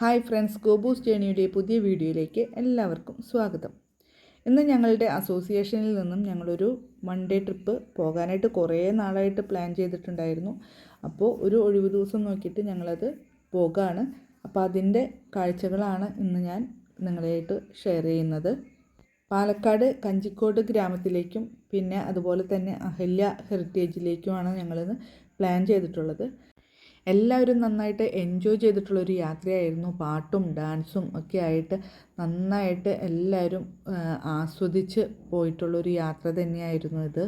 Hi friends ഗോബൂസ് ജേണിയുടെ പുതിയ വീഡിയോയിലേക്ക് എല്ലാവർക്കും സ്വാഗതം. ഇന്ന് ഞങ്ങളുടെ അസോസിയേഷനിൽ നിന്നും ഞങ്ങളൊരു വൺ ഡേ ട്രിപ്പ് പോകാനായിട്ട് കുറേ നാളായിട്ട് പ്ലാൻ ചെയ്തിട്ടുണ്ടായിരുന്നു. അപ്പോൾ ഒരു ഒഴിവ് ദിവസം നോക്കിയിട്ട് ഞങ്ങളത് പോകാണ്. അപ്പോൾ അതിന്റെ കാഴ്ചകളാണ് ഇന്ന് ഞാൻ നിങ്ങളായിട്ട് ഷെയർ ചെയ്യുന്നത്. പാലക്കാട് കഞ്ചിക്കോട് ഗ്രാമത്തിലേക്കും പിന്നെ അതുപോലെ തന്നെ അഹല്യ ഹെറിറ്റേജിലേക്കുമാണ് ഞങ്ങളിന്ന് പ്ലാൻ ചെയ്തിട്ടുള്ളത്. എല്ലാവരും നന്നായിട്ട് എൻജോയ് ചെയ്തിട്ടുള്ളൊരു യാത്രയായിരുന്നു. പാട്ടും ഡാൻസും ഒക്കെ ആയിട്ട് നന്നായിട്ട് എല്ലാവരും ആസ്വദിച്ച് പോയിട്ടുള്ളൊരു യാത്ര തന്നെയായിരുന്നു ഇത്.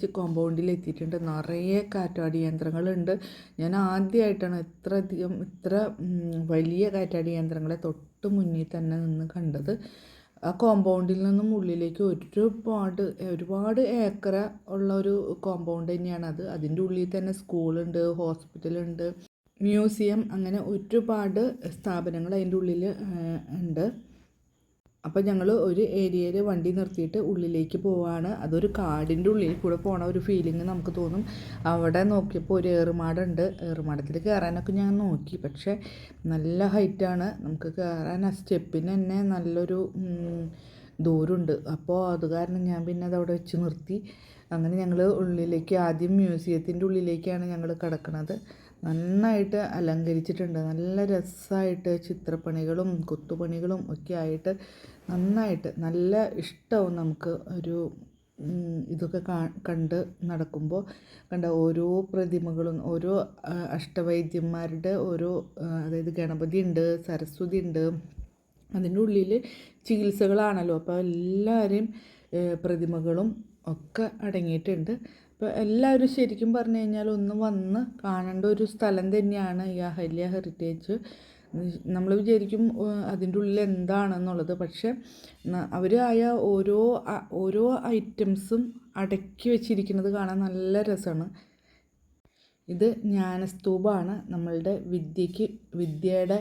ഹെറിറ്റേജ് കോമ്പൗണ്ടിൽ എത്തിയിട്ടുണ്ട് നിറയെ കാറ്റാടി യന്ത്രങ്ങളുണ്ട്. ഞാൻ ആദ്യമായിട്ടാണ് ഇത്ര അധികം ഇത്ര വലിയ കാറ്റാടി യന്ത്രങ്ങളെ തൊട്ട് മുന്നിൽ തന്നെ നിന്ന് കണ്ടത്. ആ കോമ്പൗണ്ടിൽ നിന്നും ഉള്ളിലേക്ക് ഒരുപാട് ഒരുപാട് ഏക്കർ ഉള്ള ഒരു കോമ്പൗണ്ട് അത്. അതിന്റെ ഉള്ളിൽ തന്നെ സ്കൂളുണ്ട് ഹോസ്പിറ്റലുണ്ട് മ്യൂസിയം അങ്ങനെ ഒരുപാട് സ്ഥാപനങ്ങൾ അതിന്റെ ഉള്ളിൽ ഉണ്ട്. അപ്പോൾ ഞങ്ങൾ ഒരു ഏരിയയിൽ വണ്ടി നിർത്തിയിട്ട് ഉള്ളിലേക്ക് പോവാണ്. അതൊരു കാടിന്റെ ഉള്ളിൽ കൂടെ പോണ ഒരു ഫീലിംഗ് നമുക്ക് തോന്നും. അവിടെ നോക്കിയപ്പോൾ ഒരു ഏറുമാടുണ്ട്. ഏറുമാടത്തിൽ കയറാനൊക്കെ ഞാൻ നോക്കി. പക്ഷേ നല്ല ഹൈറ്റാണ് നമുക്ക് കയറാൻ ആ സ്റ്റെപ്പിന് തന്നെ നല്ലൊരു ദൂരമുണ്ട് അപ്പോൾ അത് കാരണം ഞാൻ പിന്നെ അത് അവിടെ വെച്ച് നിർത്തി. അങ്ങനെ ഞങ്ങൾ ഉള്ളിലേക്ക് ആദ്യം മ്യൂസിയത്തിന്റെ ഉള്ളിലേക്കാണ് ഞങ്ങൾ കിടക്കുന്നത് നന്നായിട്ട് അലങ്കരിച്ചിട്ടുണ്ട്. നല്ല രസമായിട്ട് ചിത്രപ്പണികളും കൊത്തുപണികളും ഒക്കെ ആയിട്ട് നന്നായിട്ട് നല്ല ഇഷ്ടവും നമുക്ക് ഒരു ഇതൊക്കെ കണ്ട് നടക്കുമ്പോൾ. കണ്ട ഓരോ പ്രതിമകളും ഓരോ അഷ്ടവൈദ്യന്മാരുടെ ഓരോ അതായത് ഗണപതി ഉണ്ട് സരസ്വതി ഉണ്ട്. അതിന്റെ ഉള്ളിൽ ചികിത്സകളാണല്ലോ. അപ്പോൾ എല്ലാവരെയും പ്രതിമകളും ഒക്കെ അടങ്ങിയിട്ടുണ്ട്. അപ്പോൾ എല്ലാവരും ശരിക്കും പറഞ്ഞു കഴിഞ്ഞാൽ ഒന്ന് വന്ന് കാണേണ്ട ഒരു സ്ഥലം തന്നെയാണ് ഈ അഹല്യ ഹെറിറ്റേജ് നമ്മൾ വിചാരിക്കും അതിന്റെ ഉള്ളിൽ എന്താണെന്നുള്ളത്. പക്ഷെ അവർ ആയ ഓരോ ഓരോ ഐറ്റംസും അടക്കി വെച്ചിരിക്കുന്നത് കാണാൻ നല്ല രസമാണ് ഇത് ജ്ഞാനസ്തൂപമാണ് നമ്മളുടെ വിദ്യയ്ക്ക് വിദ്യയുടെ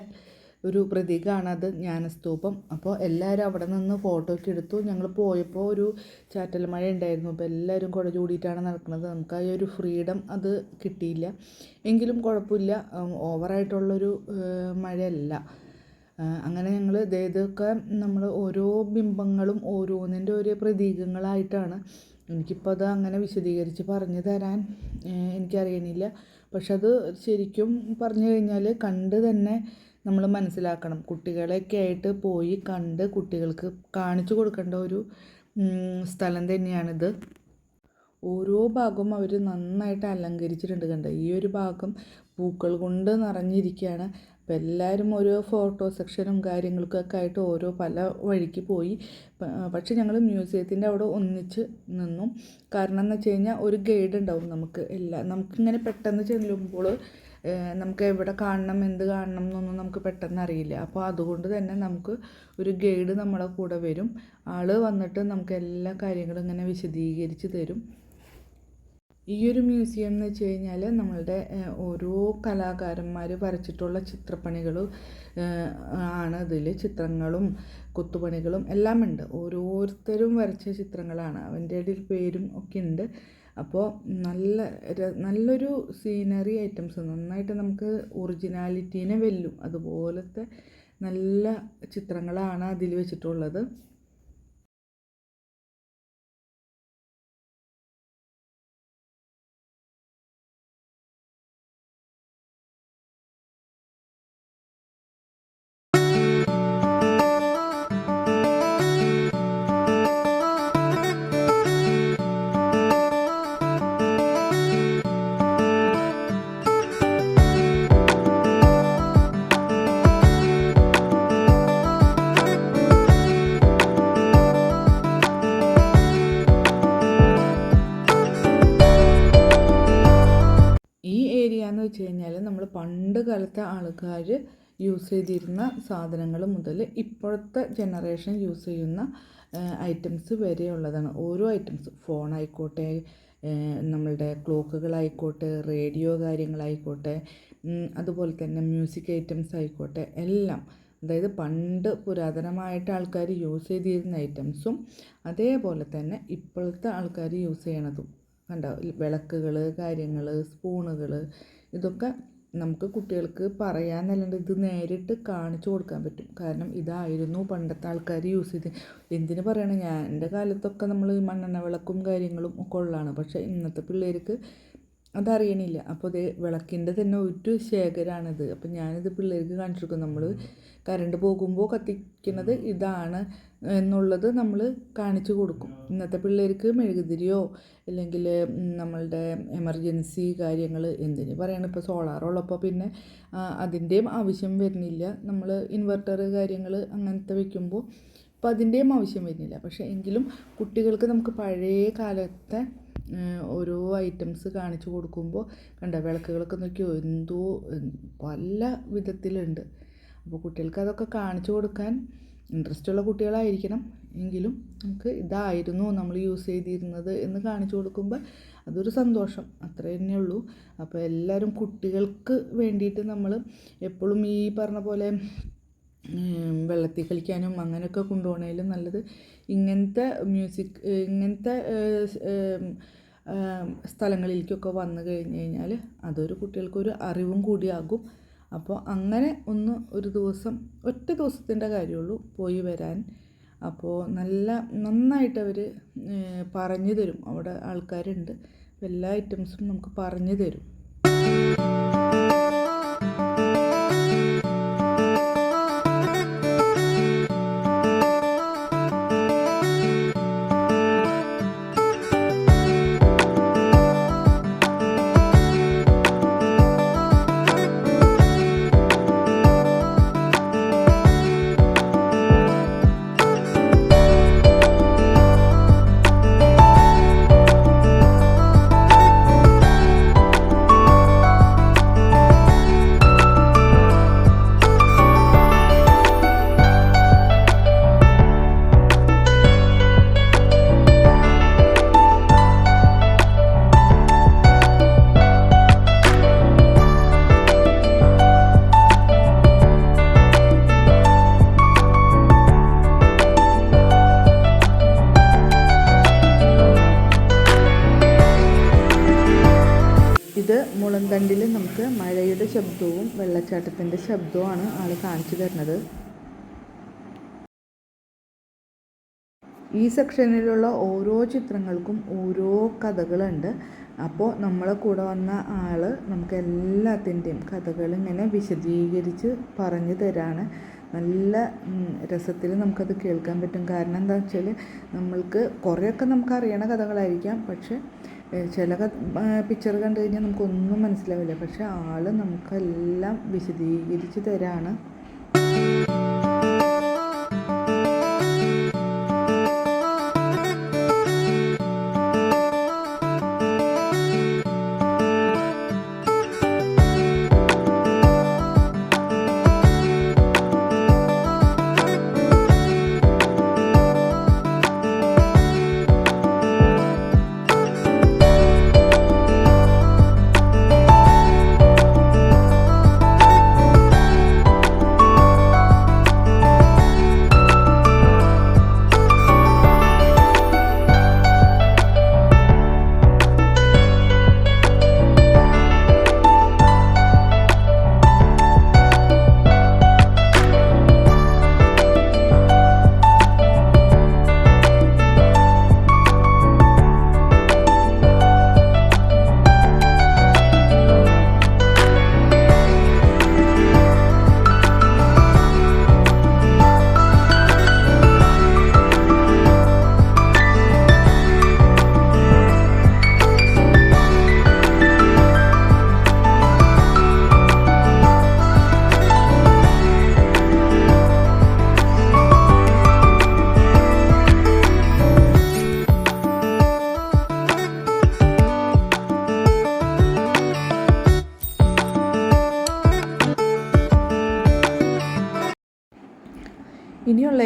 ഒരു പ്രതീകമാണ് അത് ജ്ഞാനസ്തൂപം. അപ്പോൾ എല്ലാവരും അവിടെ നിന്ന് ഫോട്ടോ ഒക്കെ എടുത്തു. ഞങ്ങൾ പോയപ്പോൾ ഒരു ചാറ്റൽ മഴ ഉണ്ടായിരുന്നു. അപ്പോൾ എല്ലാവരും കുട ചൂടിയിട്ടാണ് നടക്കുന്നത്. നമുക്ക് ആ ഒരു ഫ്രീഡം അത് കിട്ടിയില്ല. എങ്കിലും കുഴപ്പമില്ല. ഓവറായിട്ടുള്ളൊരു മഴയല്ല. അങ്ങനെ ഞങ്ങൾ ഇതൊക്കെ നമ്മൾ ഓരോ ബിംബങ്ങളും ഓരോന്നിന്റെ ഓരോ പ്രതീകങ്ങളായിട്ടാണ്. എനിക്കിപ്പോൾ അത് അങ്ങനെ വിശദീകരിച്ച് പറഞ്ഞു തരാൻ എനിക്കറിയണില്ല. പക്ഷെ അത് ശരിക്കും പറഞ്ഞു കഴിഞ്ഞാൽ കണ്ട് തന്നെ നമ്മൾ മനസ്സിലാക്കണം. കുട്ടികളെയൊക്കെ ആയിട്ട് പോയി കണ്ട് കുട്ടികൾക്ക് കാണിച്ചു കൊടുക്കേണ്ട ഒരു സ്ഥലം തന്നെയാണിത്. ഓരോ ഭാഗവും അവർ നന്നായിട്ട് അലങ്കരിച്ചിട്ടുണ്ട് കണ്ട്. ഈ ഒരു ഭാഗം പൂക്കൾ കൊണ്ട് നിറഞ്ഞിരിക്കുകയാണ് അപ്പോൾ എല്ലാവരും ഓരോ ഫോട്ടോ സെക്ഷനും കാര്യങ്ങൾക്കൊക്കെ ആയിട്ട് ഓരോ പല വഴിക്ക് പോയി. പക്ഷേ ഞങ്ങൾ മ്യൂസിയത്തിന്റെ അവിടെ ഒന്നിച്ച് നിന്നു. കാരണം എന്ന് വെച്ച് കഴിഞ്ഞാൽ ഒരു ഗൈഡ് ഉണ്ടാവും നമുക്ക് എല്ലാ നമുക്കിങ്ങനെ പെട്ടെന്ന് ചെല്ലുമ്പോൾ നമുക്ക് എവിടെ കാണണം എന്ത് കാണണം എന്നൊന്നും നമുക്ക് പെട്ടെന്ന് അറിയില്ല. അപ്പോൾ അതുകൊണ്ട് തന്നെ നമുക്ക് ഒരു ഗൈഡ് നമ്മുടെ കൂടെ വരും. ആൾ വന്നിട്ട് നമുക്ക് എല്ലാ കാര്യങ്ങളും ഇങ്ങനെ വിശദീകരിച്ച് തരും. ഈ ഒരു മ്യൂസിയം എന്ന് വെച്ച് കഴിഞ്ഞാൽ നമ്മളുടെ ഓരോ കലാകാരന്മാർ വരച്ചിട്ടുള്ള ചിത്രപ്പണികൾ ആണ് ഇതിൽ ചിത്രങ്ങളും കൊത്തുപണികളും എല്ലാം ഉണ്ട് ഓരോരുത്തരും വരച്ച ചിത്രങ്ങളാണ്. അവന്റെ ഇടയിൽ പേരും ഒക്കെ ഉണ്ട്. അപ്പോൾ നല്ല നല്ലൊരു സീനറി ഐറ്റംസ് നന്നായിട്ട് നമുക്ക് ഒറിജിനാലിറ്റീനെ വെല്ലും. അതുപോലത്തെ നല്ല ചിത്രങ്ങളാണ് അതിൽ വെച്ചിട്ടുള്ളത്. നമ്മൾ പണ്ട് കാലത്തെ ആൾക്കാർ യൂസ് ചെയ്തിരുന്ന സാധനങ്ങൾ മുതൽ ഇപ്പോഴത്തെ ജനറേഷൻ യൂസ് ചെയ്യുന്ന ഐറ്റംസ് വരെയുള്ളതാണ്. ഓരോ ഐറ്റംസ്. ഫോൺ ഫോണായിക്കോട്ടെ നമ്മളുടെ ക്ലോക്കുകളായിക്കോട്ടെ റേഡിയോ കാര്യങ്ങളായിക്കോട്ടെ അതുപോലെ തന്നെ മ്യൂസിക് ഐറ്റംസ് ആയിക്കോട്ടെ എല്ലാം. അതായത് പണ്ട് പുരാതനമായിട്ട് ആൾക്കാർ യൂസ് ചെയ്തിരുന്ന ഐറ്റംസും അതേപോലെ തന്നെ ഇപ്പോഴത്തെ ആൾക്കാർ യൂസ് ചെയ്യണതും. കണ്ടോ? വിളക്കുകൾ കാര്യങ്ങൾ സ്പൂണുകൾ ഇതൊക്കെ നമുക്ക് കുട്ടികൾക്ക് പറയാമെന്നല്ലാണ്ട് ഇത് നേരിട്ട് കാണിച്ചു കൊടുക്കാൻ പറ്റും. കാരണം ഇതായിരുന്നു പണ്ടത്തെ ആൾക്കാർ യൂസ് ചെയ്ത്. എന്തിനു പറയണം? ഞാൻ എന്റെ കാലത്തൊക്കെ നമ്മൾ മണ്ണെണ്ണ വിളക്കും കാര്യങ്ങളും ഒക്കെ ഉള്ളതാണ്. പക്ഷേ ഇന്നത്തെ പിള്ളേർക്ക് അതറിയണില്ല. അപ്പോൾ ഇത് വിളക്കിന്റെ തന്നെ ഒരു ശേഖരമാണിത് അപ്പോൾ ഞാനിത് പിള്ളേർക്ക് കാണിച്ചു കൊടുക്കും നമ്മൾ കറണ്ട് പോകുമ്പോൾ കത്തിക്കുന്നത് ഇതാണ് എന്നുള്ളത് നമ്മൾ കാണിച്ചു കൊടുക്കും. ഇന്നത്തെ പിള്ളേർക്ക് മെഴുകുതിരിയോ അല്ലെങ്കിൽ നമ്മളുടെ എമർജൻസി കാര്യങ്ങൾ എന്തിനു പറയണം. ഇപ്പോൾ സോളാറുള്ളപ്പോൾ പിന്നെ അതിന്റെയും ആവശ്യം വരുന്നില്ല. നമ്മൾ ഇൻവെർട്ടർ കാര്യങ്ങൾ അങ്ങനത്തെ വയ്ക്കുമ്പോൾ അപ്പോൾ അതിന്റെയും ആവശ്യം വരുന്നില്ല. പക്ഷേ എങ്കിലും കുട്ടികൾക്ക് നമുക്ക് പഴയ കാലത്തെ ഓരോ ഐറ്റംസ് കാണിച്ചു കൊടുക്കുമ്പോൾ കണ്ട വിളക്കുകളൊക്കെ നോക്കിയോ എന്തോ പല വിധത്തിലുണ്ട്. അപ്പോൾ കുട്ടികൾക്ക് അതൊക്കെ കാണിച്ചു കൊടുക്കാൻ ഇൻട്രസ്റ്റ് ഉള്ള കുട്ടികളായിരിക്കണം എങ്കിലും നമുക്ക് ഇതായിരുന്നു നമ്മൾ യൂസ് ചെയ്തിരുന്നത് എന്ന് കാണിച്ചു കൊടുക്കുമ്പോൾ അതൊരു സന്തോഷം. അത്ര തന്നെ ഉള്ളൂ. അപ്പോൾ എല്ലാവരും കുട്ടികൾക്ക് വേണ്ടിയിട്ട് നമ്മൾ എപ്പോഴും ഈ പറഞ്ഞ പോലെ വെള്ളത്തിൽ കളിക്കാനും അങ്ങനെയൊക്കെ കൊണ്ടുപോകണേലും നല്ലത്. ഇങ്ങനത്തെ മ്യൂസിക് ഇങ്ങനത്തെ സ്ഥലങ്ങളിലേക്കൊക്കെ വന്നു കഴിഞ്ഞ് കഴിഞ്ഞാൽ അതൊരു കുട്ടികൾക്കൊരു അറിവും കൂടിയാകും. അപ്പോൾ അങ്ങനെ ഒന്ന് ഒരു ദിവസം ഒറ്റ ദിവസത്തിന്റെ കാര്യമുള്ളൂ പോയി വരാൻ. അപ്പോൾ നല്ല നന്നായിട്ട് അവർ പറഞ്ഞു തരും. അവിടെ ആൾക്കാരുണ്ട്. എല്ലാ ഐറ്റംസും നമുക്ക് പറഞ്ഞു തരും. വെള്ളച്ചാട്ടത്തിന്റെ ശബ്ദമാണ് ആൾ കാണിച്ചു തരുന്നത്. ഈ സെക്ഷനിലുള്ള ഓരോ ചിത്രങ്ങൾക്കും ഓരോ കഥകളുണ്ട്. അപ്പോൾ നമ്മളെ കൂടെ വന്ന ആൾ നമുക്ക് എല്ലാത്തിന്റെയും കഥകൾ ഇങ്ങനെ വിശദീകരിച്ച് പറഞ്ഞു തരാണ്. നല്ല രസത്തിൽ നമുക്കത് കേൾക്കാൻ പറ്റും. കാരണം എന്താ വെച്ചാൽ നമ്മൾക്ക് കുറേയൊക്കെ നമുക്ക് അറിയണ കഥകളായിരിക്കാം. പക്ഷേ ചില പിക്ചർ കണ്ടു കഴിഞ്ഞാൽ നമുക്കൊന്നും മനസ്സിലാവില്ല. പക്ഷെ ആൾ നമുക്കെല്ലാം വിശദീകരിച്ച് തരാണ്.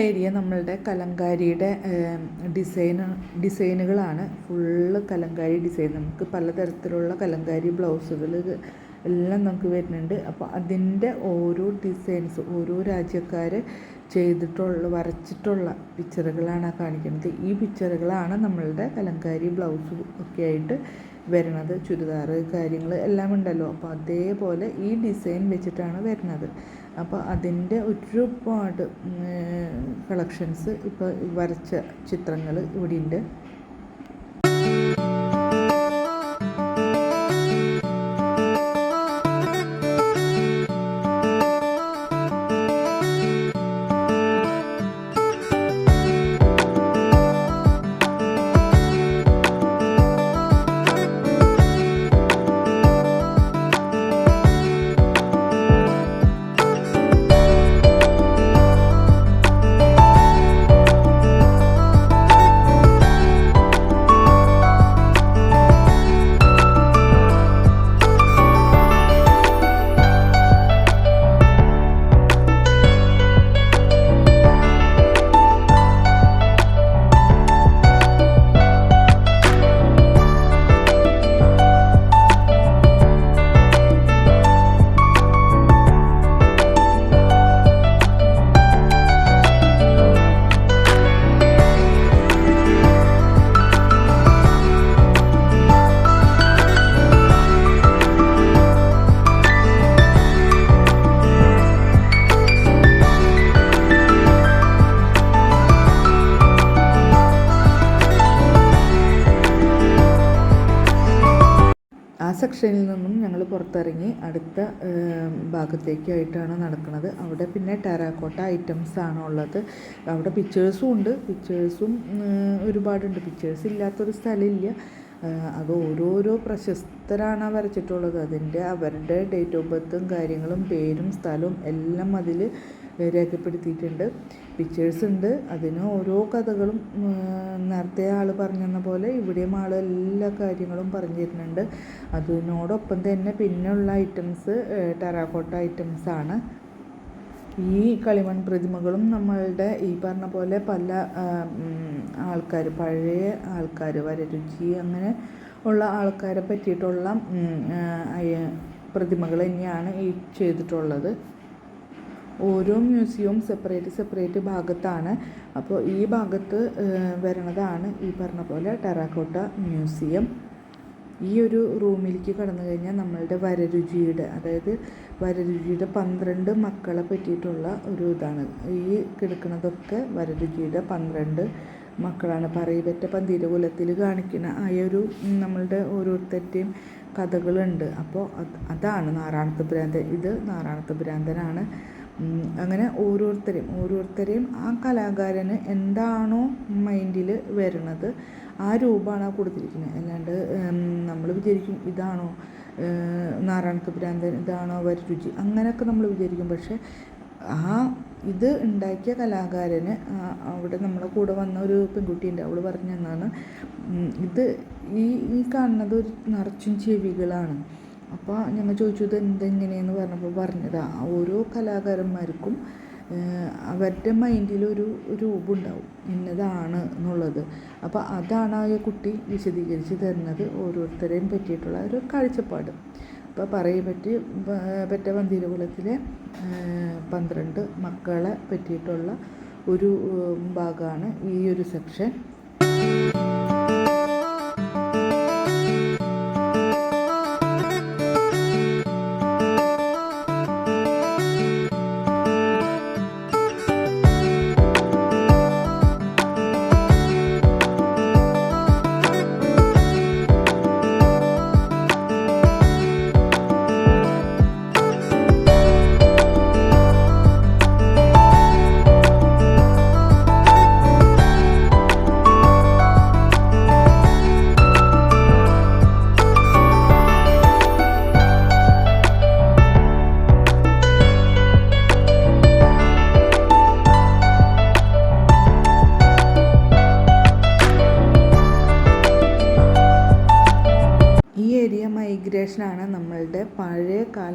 ഏരിയ നമ്മളുടെ കലങ്കാരിയുടെ ഡിസൈൻ ഡിസൈനുകളാണ്. Full kalamkari design. നമുക്ക് പലതരത്തിലുള്ള കലങ്കാരി ബ്ലൗസുകൾ എല്ലാം നമുക്ക് വരുന്നുണ്ട്. അപ്പോൾ അതിന്റെ ഓരോ ഡിസൈൻസ് ഓരോ രാജ്യക്കാർ ചെയ്തിട്ടുള്ള വരച്ചിട്ടുള്ള പിക്ചറുകളാണ് കാണിക്കുന്നത്. ഈ പിക്ചറുകളാണ് നമ്മളുടെ കലങ്കാരി ബ്ലൗസ് ഒക്കെ ആയിട്ട് വരുന്നത്. ചുരിദാർ കാര്യങ്ങൾ എല്ലാം ഉണ്ടല്ലോ. അപ്പോൾ അതേപോലെ ഈ ഡിസൈൻ വെച്ചിട്ടാണ് വരുന്നത്. അപ്പോൾ അതിന്റെ ഒരുപാട് കളക്ഷൻസ് ഇപ്പോൾ വരച്ച ചിത്രങ്ങൾ ഇവിടെ സെക്ഷനിൽ നിന്നും ഞങ്ങൾ പുറത്തിറങ്ങി അടുത്ത ഭാഗത്തേക്കായിട്ടാണ് നടക്കുന്നത്. അവിടെ പിന്നെ ടെറാക്കോട്ട ഐറ്റംസ് ആണ് ഉള്ളത്. അവിടെ പിക്ചേഴ്സും ഉണ്ട്. പിക്ചേഴ്സും ഒരുപാടുണ്ട്. പിക്ചേഴ്സ് ഇല്ലാത്തൊരു സ്ഥലമില്ല. അത് ഓരോരോ പ്രശസ്തരാണ് വരച്ചിട്ടുള്ളത്. അതിന്റെ അവരുടെ ഡേറ്റ് ഓഫ് ബർത്തും കാര്യങ്ങളും പേരും സ്ഥലവും എല്ലാം അതിൽ രേഖപ്പെടുത്തിയിട്ടുണ്ട്. പിക്ചേഴ്സ് ഉണ്ട്. അതിന് ഓരോ കഥകളും നേരത്തെ ആൾ പറഞ്ഞെന്ന പോലെ ഇവിടെയും ആൾ എല്ലാ കാര്യങ്ങളും പറഞ്ഞു തരുന്നുണ്ട്. അതിനോടൊപ്പം തന്നെ പിന്നെയുള്ള ഐറ്റംസ് ടെറാക്കോട്ട ഐറ്റംസ് ആണ്. ഈ കളിമൺ പ്രതിമകളും നമ്മളുടെ ഈ പറഞ്ഞ പോലെ പല ആൾക്കാർ പഴയ ആൾക്കാർ വരരുചി അങ്ങനെ ഉള്ള ആൾക്കാരെ പറ്റിയിട്ടുള്ള പ്രതിമകൾ തന്നെയാണ് ഈ ചെയ്തിട്ടുള്ളത്. ഓരോ മ്യൂസിയവും സെപ്പറേറ്റ് സെപ്പറേറ്റ് ഭാഗത്താണ്. അപ്പോൾ ഈ ഭാഗത്ത് വരണതാണ് ഈ പറഞ്ഞ പോലെ ടെറാക്കോട്ട മ്യൂസിയം. ഈ ഒരു റൂമിലേക്ക് കടന്നു കഴിഞ്ഞാൽ നമ്മളുടെ വരരുചിയുടെ അതായത് വരരുചിയുടെ പന്ത്രണ്ട് മക്കളെ പറ്റിയിട്ടുള്ള ഒരു ഇതാണ്. ഈ കിടക്കുന്നതൊക്കെ വരരുചിയുടെ പന്ത്രണ്ട് മക്കളാണ്. പറയപറ്റ പന്തീരകുലത്തിൽ കാണിക്കുന്ന ആ ഒരു നമ്മളുടെ ഓരോരുത്തരുടെയും കഥകളുണ്ട്. അപ്പോൾ അതാണ് നാരായണത്ത് ഭ്രാന്തൻ ഇത് നാരായണത്ത് ഭ്രാന്തനാണ്. അങ്ങനെ ഓരോരുത്തരെയും ഓരോരുത്തരെയും ആ കലാകാരന് എന്താണോ മൈൻഡിൽ വരുന്നത് ആ രൂപമാണ് കൊടുത്തിരിക്കുന്നത് അല്ലാണ്ട് നമ്മൾ വിചാരിക്കും ഇതാണോ നാരായണത്ത് ഭ്രാന്തൻ ഇതാണോ രുചി. അങ്ങനെയൊക്കെ നമ്മൾ വിചാരിക്കും. പക്ഷേ ആ ഇത് ഉണ്ടാക്കിയ കലാകാരന് അവിടെ നമ്മളെ കൂടെ വന്ന ഒരു പെൺകുട്ടിയുണ്ട് അവൾ പറഞ്ഞു തന്നാണ് ഇത് ഈ ഈ കാണുന്നത് ഒരു നിറച്ചും ചെവികളാണ്. അപ്പോൾ ഞങ്ങൾ ചോദിച്ചു ഇത് എന്തെങ്ങനെയെന്ന് പറഞ്ഞപ്പോൾ പറഞ്ഞതാ ഓരോ കലാകാരന്മാർക്കും അവരുടെ മൈൻഡിലൊരു രൂപമുണ്ടാവും ഇന്നതാണ് എന്നുള്ളത്. അപ്പോൾ അതാണ് ആ കുട്ടി വിശദീകരിച്ച് തരുന്നത് ഓരോരുത്തരെയും പറ്റിയിട്ടുള്ള ഒരു കാഴ്ചപ്പാട്. അപ്പോൾ പറയെ പറ്റി പറ്റ വന്തിരകുലത്തിലെ പന്ത്രണ്ട് മക്കളെ പറ്റിയിട്ടുള്ള ഒരു ഭാഗമാണ് ഈ ഒരു സെക്ഷൻ.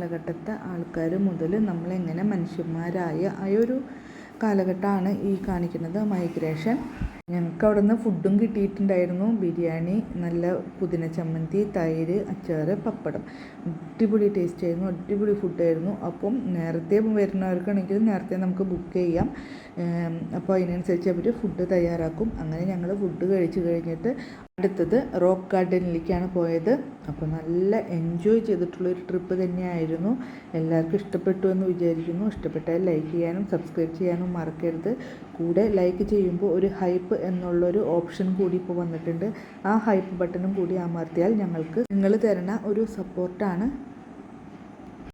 കാലഘട്ടത്തെ ആൾക്കാർ മുതൽ നമ്മളെങ്ങനെ മനുഷ്യന്മാരായ ആ ഒരു കാലഘട്ടമാണ് ഈ കാണിക്കുന്നത്. മൈഗ്രേഷൻ ഞങ്ങൾക്ക് അവിടെ നിന്ന് ഫുഡും കിട്ടിയിട്ടുണ്ടായിരുന്നു. ബിരിയാണി നല്ല പുതിന ചമ്മന്തി തൈര് അച്ചാർ പപ്പടം. അടിപൊളി ടേസ്റ്റ് ആയിരുന്നു അടിപൊളി ഫുഡായിരുന്നു അപ്പം നേരത്തെ വരുന്നവർക്കാണെങ്കിൽ നേരത്തെ നമുക്ക് ബുക്ക് ചെയ്യാം. അപ്പോൾ അതിനനുസരിച്ച് അവർ ഫുഡ് തയ്യാറാക്കും. അങ്ങനെ ഞങ്ങൾ ഫുഡ് കഴിച്ച് കഴിഞ്ഞിട്ട് അടുത്തത് റോക്ക് ഗാർഡനിലേക്കാണ് പോയത്. അപ്പോൾ നല്ല എൻജോയ് ചെയ്തിട്ടുള്ളൊരു ട്രിപ്പ് തന്നെയായിരുന്നു. എല്ലാവർക്കും ഇഷ്ടപ്പെട്ടു എന്ന് വിചാരിക്കുന്നു. ഇഷ്ടപ്പെട്ടാൽ ലൈക്ക് ചെയ്യാനും സബ്സ്ക്രൈബ് ചെയ്യാനും മറക്കരുത്. കൂടെ ലൈക്ക് ചെയ്യുമ്പോൾ ഒരു ഹൈപ്പ് എന്നുള്ളൊരു ഓപ്ഷൻ കൂടി ഇപ്പോൾ വന്നിട്ടുണ്ട്. ആ ഹൈപ്പ് ബട്ടണും കൂടി അമർത്തിയാൽ ഞങ്ങൾക്ക് നിങ്ങൾ തരുന്ന ഒരു സപ്പോർട്ടാണ്